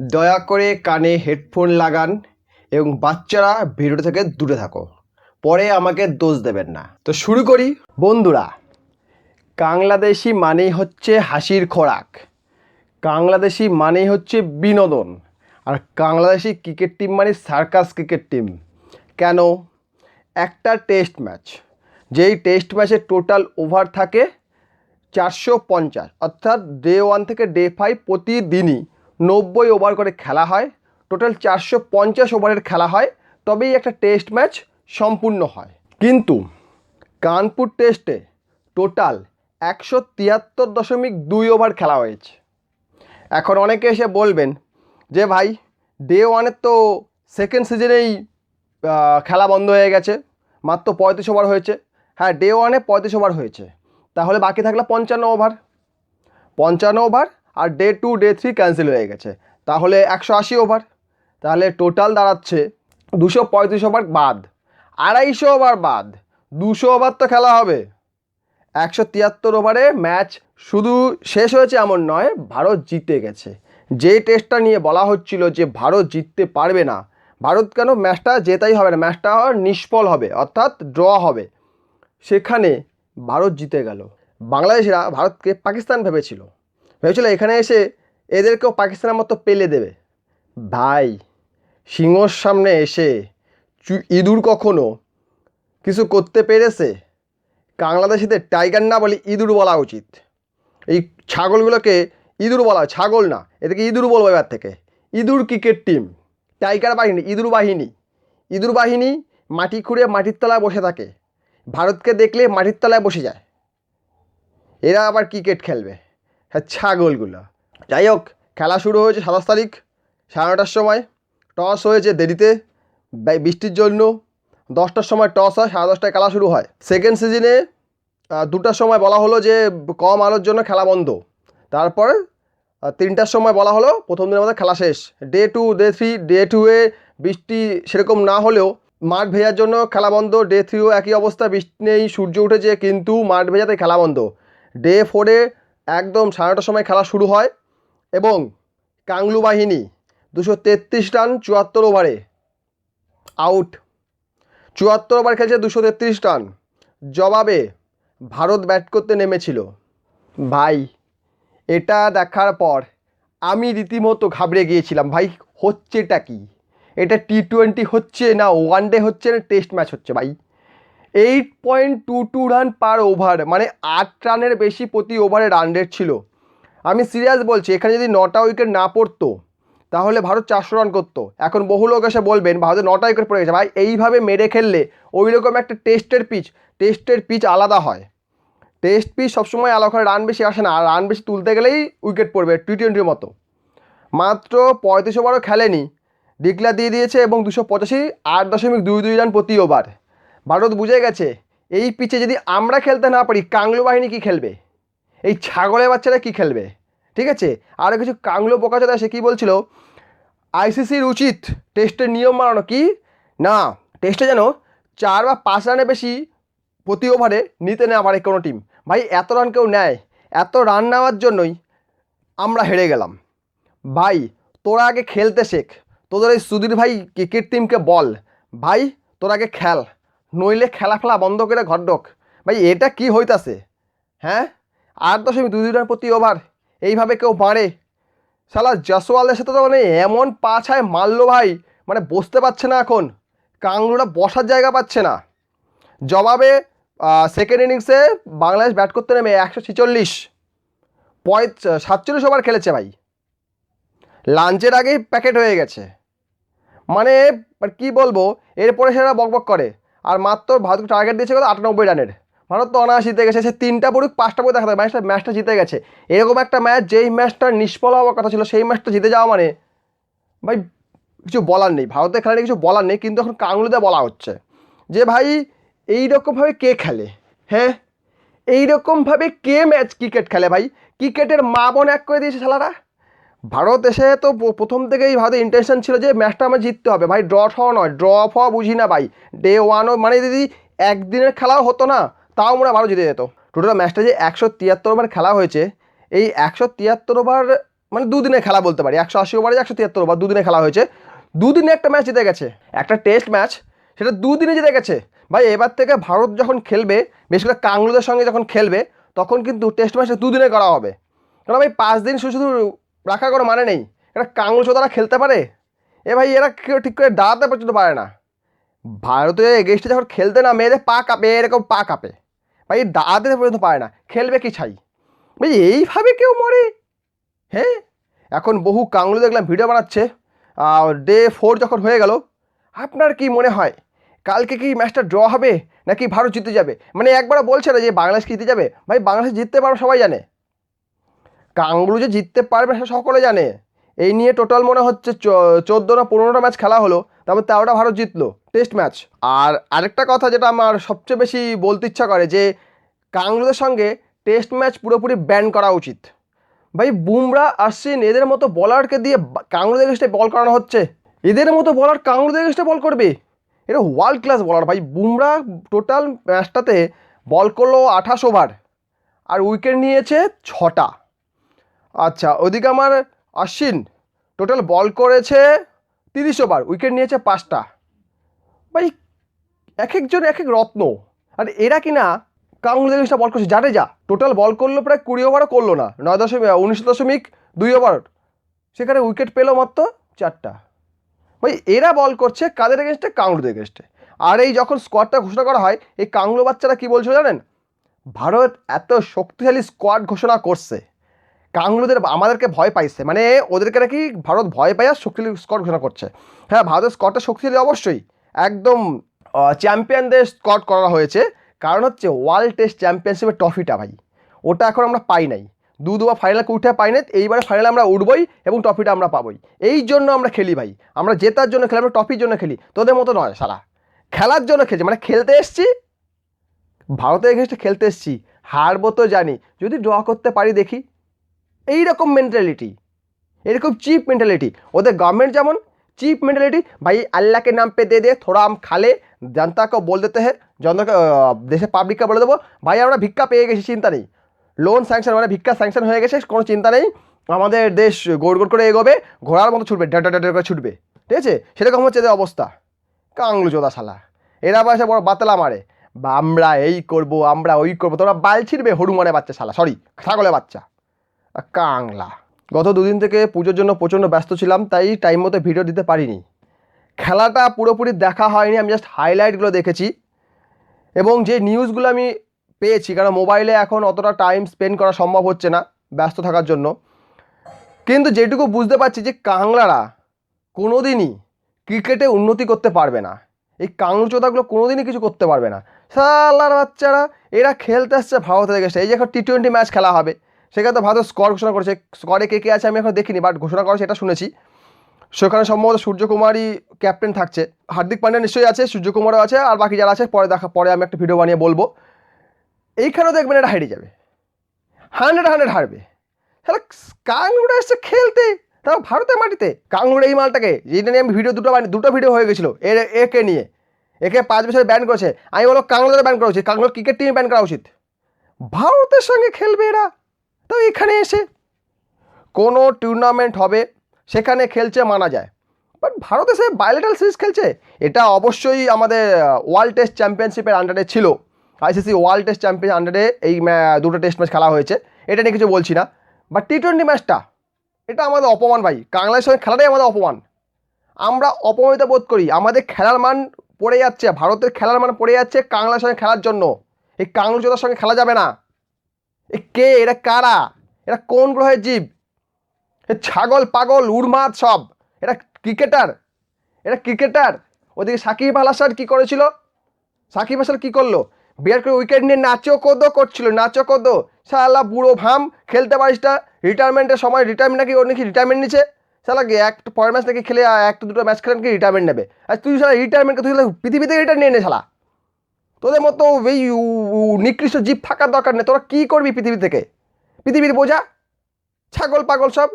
দয়া করে কানে হেডফোন লাগান এবং বাচ্চারা ভিডিও থেকে দূরে থাকো। পরে আমাকে দোষ দেবেন না। তো শুরু করি। বন্ধুরা বাংলাদেশি মানেই হচ্ছে হাসির খোরাক। বাংলাদেশি মানেই হচ্ছে বিনোদন। আর বাংলাদেশি ক্রিকেট টিম মানে সার্কাস ক্রিকেট টিম। কেন? একটা টেস্ট ম্যাচ। যেই টেস্ট ম্যাচে টোটাল ওভার থাকে চারশো পঞ্চাশ। অর্থাৎ ডে ওয়ান থেকে ডে ফাইভ প্রতিদিনই নব্বই ওভার করে খেলা হয়। টোটাল চারশো পঞ্চাশ ওভারের খেলা হয়। তবেই একটা টেস্ট ম্যাচ সম্পূর্ণ হয়। কিন্তু কানপুর টেস্টে টোটাল একশো তিয়াত্তর দশমিক দুই ওভার খেলা হয়েছে। এখন অনেকে এসে বলবেন যে ভাই ডে ওয়ানের তো সেকেন্ড সিজনেই খেলা বন্ধ হয়ে গেছে। মাত্র পঁয়ত্রিশ ওভার হয়েছে। হ্যাঁ ডে ওয়ানে পঁয়ত্রিশ ওভার হয়েছে। তাহলে বাকি থাকল পঞ্চান্ন ওভার পঞ্চান্ন ওভার আর day two day three cancel হয়ে গেছে। তাহলে একশো আশি ওভার তাহলে টোটাল দাঁড়াচ্ছে দুশো পঁয়ত্রিশ ওভার বাদ। আড়াইশো ওভার বাদ। দুশো ওভার তো খেলা হবে। একশো তিয়াত্তর ওভারে ম্যাচ শুধু শেষ হয়েছে এমন নয়, ভারত জিতে গেছে। যে টেস্টটা নিয়ে বলা হচ্ছিল যে ভারত জিততে পারবে না, ভারত কেন ম্যাচটা জেতাই হবে না ম্যাচটা নিষ্ফল হবে, অর্থাৎ ড্র হবে। সেখানে ভারত জিতে গেল। বাংলাদেশিরা ভারতকে পাকিস্তান ভেবেছিল। ভেবেছিল এখানে এসে এদেরকেও পাকিস্তানের মতো পেলে দেবে। ভাই, সিংহর সামনে এসে ইঁদুর কখনো কিছু করতে পেরেছে? বাংলাদেশিদের টাইগার না বলে ইঁদুর বলা উচিত। এই ছাগলগুলোকে ইঁদুর বলা, ছাগল না, এদেরকে ইঁদুর বলব এবার থেকে। ইঁদুর ক্রিকেট টিম, টাইগার বাহিনী, ইঁদুর বাহিনী। ইঁদুর বাহিনী মাটি খুঁড়ে মাটির তলায় বসে থাকে। ভারতকে দেখলে মাটির তলায় বসে যায়। এরা আবার ক্রিকেট খেলবে। হ্যাঁ ছাগলগুলো। যাই হোক, খেলা শুরু হয়েছে সাতাশ তারিখ, সাড়ে নটার সময়। টস হয়েছে দেরিতে বৃষ্টির জন্য। দশটার সময় টস হয়, সাড়ে দশটায় খেলা শুরু হয়। সেকেন্ড সিজনে দুটার সময় বলা হলো যে, কম আলোর জন্য খেলা বন্ধ। তারপর তিনটার সময় বলা হলো, প্রথম দিনের মধ্যে খেলা শেষ। Day two day three day two এ বৃষ্টি সেরকম না হলেও মাঠ ভেজার জন্য খেলা বন্ধ। ডে থ্রিও একই অবস্থা, বৃষ্টি নেই, সূর্য উঠেছে, কিন্তু মাঠ ভেজাতে খেলা বন্ধ। ডে ফোরে একদম সাড়ে নটার সময় খেলা শুরু হয় এবং কাংলু বাহিনী দুশো তেত্রিশ রান চুয়াত্তর ওভারে আউট। চুয়াত্তর ওভার খেলছে দুশো তেত্রিশ রান। জবাবে ভারত ব্যাট করতে নেমেছিল। ভাই, এটা দেখার পর আমি রীতিমতো ঘাবড়ে গিয়েছিলাম। ভাই, হচ্ছেটা কি? এটা টি টোয়েন্টি হচ্ছে না ওয়ান ডে হচ্ছে না টেস্ট ম্যাচ হচ্ছে? ভাই eight point two two run per over মানে আট রানের বেশি প্রতি ওভারে রান রেট ছিল। আমি সিরিয়াস বলছি, এখানে যদি নটা উইকেট না পড়তো, তাহলে ভারত চারশো রান করতো। এখন বহু লোক এসে বলবেন ভারতের নটা উইকেট পড়ে গেছে। ভাই, এইভাবে মেরে খেললে ওই রকম একটা টেস্টের পিচ টেস্টের পিচ আলাদা হয়। টেস্ট পিচ সবসময় আলাদা ওখানে রান বেশি আসে না। আর রান বেশি তুলতে গেলেই উইকেট পড়বে টি টোয়েন্টির মতো। মাত্র পঁয়ত্রিশ ওভারও খেলেনি। ডিক্লার দিয়ে দিয়েছে এবং দুশো পঁচাশি, আট দশমিক দুই দুই রান প্রতি ওভার ভারত বুঝে গেছে, এই পিচে যদি আমরা খেলতে না পারি, কাংলো বাহিনী কি খেলবে? এই ছাগলের বাচ্চারা কি খেলবে? ঠিক আছে? আরও কিছু কাংলো বোকাচোদা সে কী বলছিল? আইসিসির উচিত টেস্টের নিয়ম মানানো কি? না, টেস্টে যেন চার বা পাঁচ রানের বেশি প্রতি ওভারে নিতে না পারে কোনো টিম ভাই, এত রান কেউ নেয়, এত রান নেওয়ার জন্যই আমরা হেরে গেলাম। ভাই, তোরা আগে খেলতে শেখ। তোদের এই সুধীর ভাই ক্রিকেট টিমকে বল। ভাই, তোরা আগে খেল। নইলে খেলা ফেলা বন্ধ করে ঘর ঢোক। ভাই, এটা কি হইতাছে? হ্যাঁ? আট দশমিক দুই দুই রান প্রতি ওভার, এইভাবে কেউ মারে শালা জসওয়ালের সাথে তো মানে এমন পা ছায় মারলো ভাই মানে বসতে পারছে না এখন। কাংড়ুরা বসার জায়গা পাচ্ছে না। জবাবে সেকেন্ড ইনিংসে বাংলাদেশ ব্যাট করতে নেমে একশো ছিচল্লিশ। পঁয়ত, সাতচল্লিশ ওভার খেলেছে ভাই। লাঞ্চের আগেই প্যাকেট হয়ে গেছে। মানে আর কি বলব, এরপরে সেটা বকবক করে। আর মাত্র ভারতকে টার্গেট দিয়েছে কত? আটানব্বই রানের ভারত তো অনায়াস জিতে গেছে। সে তিনটা পড়ুক, পাঁচটা পড়ুক, দেখা ম্যাচটা ম্যাচটা জিতে গেছে। এরকম একটা ম্যাচ, যেই ম্যাচটা নিষ্ফল হওয়ার কথা ছিল, সেই ম্যাচটা জিতে যাওয়া মানে ভাই, কিছু বলার নেই। ভারতের খেলা নিয়ে কিছু বলার নেই, কিন্তু এখন কাংলুতে বলা হচ্ছে যে ভাই এই রকমভাবে কে খেলে? হ্যাঁ? এই রকমভাবে কে ম্যাচ ক্রিকেট খেলে ভাই? ক্রিকেটের মা বোন এক করে দিয়েছে খেলাটা ভারত এসে তো প্রথম থেকেই ভারতের ইন্টেনশন ছিল যে ম্যাচটা আমার জিততে হবে। ভাই ড্র হওয়া নয় ড্র হওয়া বুঝি না ভাই। ডে ওয়ানও মানে যদি একদিনের খেলাও হতো না, তাও হয় ভারত জিতে যেত টোটাল ম্যাচটা যে একশো তিয়াত্তর ওভার খেলা হয়েছে, এই একশো তিয়াত্তর ওভার মানে দুদিনে খেলা বলতে পারি। একশো আশি ওভারে একশো তিয়াত্তর ওভার দুদিনে খেলা হয়েছে। দুদিনে একটা ম্যাচ জিতে গেছে। একটা টেস্ট ম্যাচ সেটা দুদিনে জিতে গেছে। ভাই, এবার থেকে ভারত যখন খেলবে বেশ করে কাংলুদের সঙ্গে যখন খেলবে, তখন কিন্তু টেস্ট ম্যাচটা দুদিনে করা হবে। কারণ ভাই, পাঁচ দিন শুধু শুধু রাখার কোনো মানে নেই। এটা কাংলু চোদারা খেলতে পারে? এ ভাই, এরা কেউ ঠিক করে দাঁড়াতে পর্যন্ত পারে না। ভারতের এগেস্টে যখন খেলতে না, মেয়েদের পা কাঁপে, এরকম পা কাঁপে। ভাই, দাঁড়াতে পর্যন্ত পারে না। খেলবে কি ছাই? ভাই, এইভাবে কেউ মরে? হ্যাঁ এখন বহু কাংলু দেখলাম ভিডিও বানাচ্ছে। আর ডে ফোর যখন হয়ে গেল, আপনার কি মনে হয়, কালকে কি ম্যাচটা ড্র হবে, নাকি ভারত জিতে যাবে? মানে একবার বলছে না যে বাংলাদেশ জিতে যাবে? ভাই, বাংলাদেশ জিততে পারবে সবাই জানে। কাংলু যে জিততে পারবে সেটা সকলে জানে। এই নিয়ে টোটাল মনে হচ্ছে চোদ্দ না পনেরোটা ম্যাচ খেলা হলো, তারপর তেরোটা ভারত জিতলো টেস্ট ম্যাচ আর আরেকটা কথা যেটা আমার সবচেয়ে বেশি বলতে ইচ্ছা করে, যে কাংলুদের সঙ্গে টেস্ট ম্যাচ পুরোপুরি ব্যান করা উচিত। ভাই, বুমরা আশ্বিন এদের মতো বলারকে দিয়ে কাংলুদের এগেস্টে বল করানো হচ্ছে। এদের মতো বলার কাংলুদের এগেস্টে বল করবে? এটা ওয়ার্ল্ড ক্লাস বলার ভাই। বুমরা টোটাল ম্যাচটাতে বল করল আঠাশ ওভার আর উইকেট নিয়েছে ছটা। আচ্ছা ওদিকে আমার আশ্বিন টোটাল বল করেছে তিরিশ ওভার উইকেট নিয়েছে পাঁচটা। ভাই এক একজন এক এক রত্ন। আর এরা কিনা কাংগুলি জিনিসটা বল করছে। জাডেজা টোটাল বল করল প্রায় কুড়ি ওভারও করল না। নয় দশমিক, উনিশ দশমিক দুই ওভার সেখানে উইকেট পেল মাত্র চারটা। ভাই, এরা বল করছে কাদের এগেনস্টে কাংড়ুদের এগেনস্টে আর এই যখন স্কোয়াডটা ঘোষণা করা হয়, এই কাংলো বাচ্চারা কী বলছিল জানেন? ভারত এত শক্তিশালী স্কোয়াড ঘোষণা করছে। কাংলুদের আমাদেরকে ভয় পাইছে। মানে ওদেরকে নাকি ভারত ভয় পাইয়া শক্তিশালী স্কট ঘোষণা করছে। হ্যাঁ ভারতের স্কটটা শক্তিশালী অবশ্যই একদম চ্যাম্পিয়নদের স্কট করা হয়েছে। কারণ হচ্ছে ওয়ার্ল্ড টেস্ট চ্যাম্পিয়নশিপের ট্রফিটা ভাই। ওটা এখন আমরা পাই নাই। দু দুবার ফাইনালে উঠে পাই নাই। এইবারে ফাইনালে আমরা উঠবই এবং ট্রফিটা আমরা পাবই। এই জন্য আমরা খেলি ভাই। আমরা জেতার জন্য খেলি, আমরা ট্রফির জন্য খেলি। তোদের মতো নয় সারা খেলার জন্য খেলছি। মানে খেলতে এসছি। ভারতের এগেনস্টে খেলতে এসছি। হারবো তো জানি। যদি ড্র করতে পারি দেখি। এই রকম মেন্টালিটি এরকম চিপ মেন্টালিটি ওদের गवर्नमेंट যেমন চিপ मेंटेलिटी भाई अल्लाह के नाम पे दे दे थोड़ा हम खा ले जनता को बोल देते हैं जनता को দেশের পাবলিককে বলে দেবো ভাই আমরা ভিক্ষা পেয়ে গেছি চিন্তা নেই লোন স্যাংশন মানে ভিক্ষা স্যাংশন হয়ে গেছে কোনো চিন্তা নেই আমাদের দেশ গোড় গোড় করে এগোবে ঘোড়ার মতো ছুটবে ডা ডা ডা করে ছুটবে ঠিক আছে সেরকম হচ্ছে এদের অবস্থা কাংলু চোদা শালা এরা বয়সে বড় বাতলা মারে বা আমরা এই করব আমরা ওই করবো তোমরা বাল ছিড়বে হরুমানে বাচ্চা শালা সরি ছাগলের বাচ্চা আর কাংলা। গত দুদিন থেকে পুজোর জন্য প্রচণ্ড ব্যস্ত ছিলাম, তাই টাইম মতো ভিডিও দিতে পারিনি। খেলাটা পুরোপুরি দেখা হয়নি, আমি জাস্ট হাইলাইটগুলো দেখেছি। এবং যে নিউজগুলো আমি পেয়েছি, কারণ মোবাইলে এখন অতটা টাইম স্পেন্ড করা সম্ভব হচ্ছে না ব্যস্ত থাকার জন্য। কিন্তু যেটুকু বুঝতে পারছি যে কাংলারা কোনোদিনই ক্রিকেটে উন্নতি করতে পারবে না। এই কাংলু চোদাগুলো কোনোদিনই কিছু করতে পারবে না। সালার বাচ্চারা, এরা খেলতে আসছে ভারতের এগেস্টে এই যে এখন টি টোয়েন্টি ম্যাচ খেলা হবে। তো ভারত স্কোর ঘোষণা করেছে। স্কোরে কে কে আছে আমি এখন দেখিনি বাট ঘোষণা করেছে এটা শুনেছি। সেখানে সম্ভবত সূর্যকুমারই ক্যাপ্টেন থাকছে। হার্দিক পান্ডিয়া নিশ্চয়ই আছে, সূর্যকুমারও আছে, আর বাকি যারা আছে, পরে দেখা, পরে আমি একটা ভিডিও বানিয়ে বলব। এইখানেও দেখবেন এটা হেরে যাবে। হান্ড্রেড হান্ড্রেড হারবে। তাহলে কাংলুরা এসছে খেলতে, তাও ভারতের মাটিতে। কাংলুর এই মালটাকে যেটা নিয়ে আমি ভিডিও দুটো বানি দুটো ভিডিও হয়ে গেছিল, এর, একে নিয়ে। একে পাঁচ বছর ব্যান করেছে। আমি বলো কাংলোদের ব্যান করা উচিত কাংলোর ক্রিকেট টিমে ব্যান করা উচিত। ভারতের সঙ্গে খেলবে এরা। তো এখানে এসে কোনো টুর্নামেন্ট হবে, সেখানে খেলছে মানা যায়। বাট ভারত এসে বায়োলেটাল সিরিজ খেলছে, এটা অবশ্যই আমাদের ওয়ার্ল্ড টেস্ট চ্যাম্পিয়নশিপের আন্ডারে ছিল। আইসিসি ওয়ার্ল্ড টেস্ট চ্যাম্পিয়ন আন্ডারে এই দুটো টেস্ট ম্যাচ খেলা হয়েছে। এটা নিয়ে কিছু বলছি না। বাট টি টোয়েন্টি ম্যাচটা এটা আমাদের অপমান ভাই। কাংলার সঙ্গে খেলাটাই আমাদের অপমান। আমরা অপমানিত বোধ করি। আমাদের খেলার মান পড়ে যাচ্ছে, ভারতের খেলার মান পড়ে যাচ্ছে কাংলার সঙ্গে খেলার জন্য। এই কাংলু চোদার সঙ্গে খেলা যাবে না। এ কে? এরা কারা? এরা কোন গ্রহের জীব? এ ছাগল, পাগল উড়মাদ সব। এরা ক্রিকেটার। এরা ক্রিকেটার। ওদিকে সাকিব আল হাসান কী করেছিল? সাকিব হাসান কী করল? বিরাট কোহলি উইকেট নিয়ে নাচো কোদো করছিল, নাচো কোদো। শালা বুড়ো ভাম, খেলতে পারিস না। রিটায়ারমেন্টের সময় রিটায়ারমেন্ট নাকি ওর নাকি রিটায়ারমেন্ট নিচ্ছে শালা কি একটা পরের ম্যাচ নাকি খেলে একটা দুটো ম্যাচ খেলে নাকি রিটায়ারমেন্ট নেবে। আর তুই শালা রিটায়ারমেন্টকে তুই পৃথিবী থেকে রিটায়ার নিয়ে নে শালা। তোদের মতো এই নিকৃষ্ট জীব থাকার দরকার নেই। তোরা কী করবি পৃথিবী থেকে? পৃথিবীর বোঝা? ছাগল পাগল সব?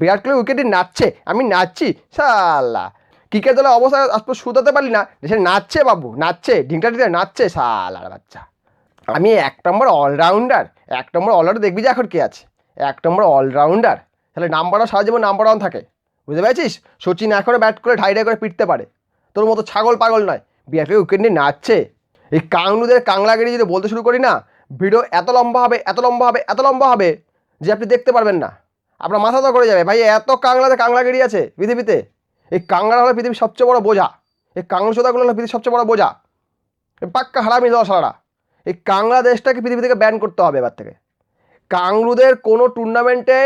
বিরাট কোহলি উইকেটে নাচছে। আমি নাচছি? সালা ক্রিকেট দলের অবস্থা আজ শুধাতে পারলি না। সে নাচছে বাবু, নাচছে। ঢিংটা ঢিংটা নাচছে সালার বাচ্চা। আমি এক নম্বর অলরাউন্ডার এক নম্বর অলরাউন্ডার দেখবি যে এখন কে আছে। এক নম্বর অলরাউন্ডার তাহলে নাম্বারও সারা জীবন নাম্বার ওয়ান থাকে। বুঝতে পেরেছিস? সচিন এখনও ব্যাট করে ঢাইডাই করে পিটতে পারে। তোর মতো ছাগল পাগল নয়। বিরাটকে উইকেট নিয়ে নাচছে। এই কাংলুদের কাংলাগিরি যদি বলতে শুরু করি না, ভিডিও এত লম্বা হবে, এত লম্বা হবে, এত লম্বা হবে যে আপনি দেখতে পারবেন না। আপনার মাথা তো করে যাবে, ভাই, এত কাংলাতে কাংলাগিরি আছে পৃথিবীতে। এই কাংলা হলো পৃথিবীর সবচেয়ে বড় বোঝা। এই কাংলা সোদাগুলো হলো পৃথিবীর সবচেয়ে বড় বোঝা। পাক্কা হারামি দেওয়া সারারা এই কাংলা দেশটাকে পৃথিবী থেকে ব্যান করতে হবে এবার থেকে। কাংরুদের কোনো টুর্নামেন্টে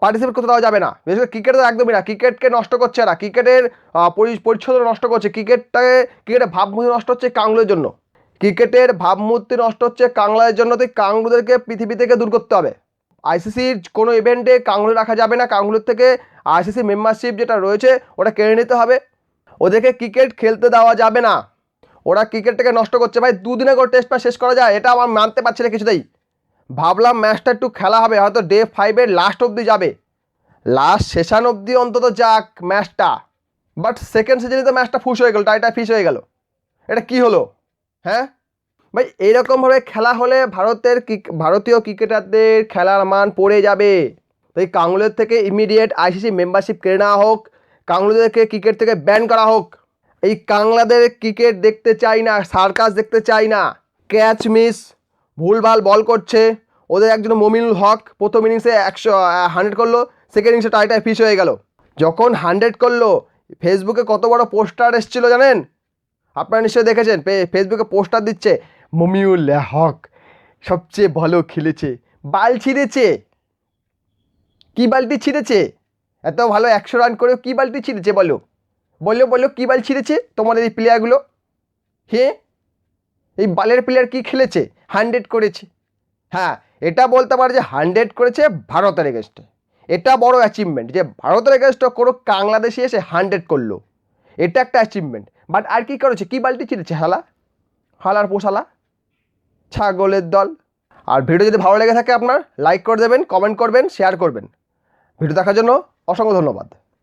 পার্টিসিপেট করতে দেওয়া যাবে না। বিশেষ করে ক্রিকেট তো একদমই না। ক্রিকেটকে নষ্ট করছে না। ক্রিকেটের আহ, পরি- পরিচ্ছন্ন নষ্ট করছে। ক্রিকেটটাকে ক্রিকেটের ভাবমূর্তি নষ্ট হচ্ছে কাংরুদের জন্য। ক্রিকেটের ভাবমূর্তি নষ্ট হচ্ছে কাংলাদের জন্য। তো এই পৃথিবী থেকে দূর করতে হবে। আইসিসির কোনো ইভেন্টে কাংরু রাখা যাবে না। কাংরুর থেকে আইসিসি মেম্বারশিপ যেটা রয়েছে ওটা কেড়ে নিতে হবে। ওদেরকে ক্রিকেট খেলতে দেওয়া যাবে না। ওরা ক্রিকেটটাকে নষ্ট করছে। ভাই দুদিনে করে টেস্ট ম্যাচ শেষ করা যায়। এটা আমার মানতে পারছি না কিছুতেই। ভাবলাম ম্যাচটা একটু খেলা হবে, হয়তো ডে ফাইভের লাস্ট অবধি যাবে। লাস্ট সেশন অবধি অন্তত যাক ম্যাচটা। বাট সেকেন্ড সিজনে তো ম্যাচটা ফুস হয়ে গেল টাইটা ফিস হয়ে গেল। এটা কি হলো? হ্যাঁ? ভাই এইরকমভাবে খেলা হলে ভারতের ভারতীয় ক্রিকেটারদের খেলার মান পড়ে যাবে। তো এই কাঙ্গুলের থেকে ইমিডিয়েট আইসিসি মেম্বারশিপ কেড়ে নেওয়া হোক কাঙ্গুলেদেরকে ক্রিকেট থেকে ব্যান করা হোক। এই কাংলাদের ক্রিকেট দেখতে চাই না সার্কাস দেখতে চাই না। ক্যাচ মিস ভুলভাল বল করছে। ওদের একজন মমিনুল হক প্রথম ইনিংসে একশো হান্ড্রেড করল সেকেন্ড ইনিংসে টাইটায় ফিস হয়ে গেল। যখন হান্ড্রেড করল ফেসবুকে কত বড় পোস্টার এসেছিল জানেন? আপনারা নিশ্চয়ই দেখেছেন ফেসবুকে পোস্টার দিচ্ছে মমিউল হক সবচেয়ে ভালো খেলেছে। বাল ছিঁড়েছে। কি বালটি ছিঁড়েছে? এত ভালো একশো রান করেও কি বালটি ছিঁড়েছে বলো? বলো বলো, কী বাল ছিঁড়েছে তোমাদের এই প্লেয়ারগুলো হে? এই বালের প্লেয়ার কি খেলেছে? হান্ড্রেড করেছে। হ্যাঁ এটা বলতে পারে যে হান্ড্রেড করেছে ভারতের এগেনস্টে এটা বড় অ্যাচিভমেন্ট যে ভারতের এগেনস্টে কোনো বাংলাদেশি এসে হান্ড্রেড করল। এটা একটা অ্যাচিভমেন্ট বাট আর কী করেছে? কী বালতি ছিঁড়েছে? হালা? হালার পোশালা? ছাগলের দল? আর ভিডিও যদি ভালো লেগে থাকে আপনার লাইক করে দেবেন কমেন্ট করবেন শেয়ার করবেন। ভিডিও দেখার জন্য অসংখ্য ধন্যবাদ।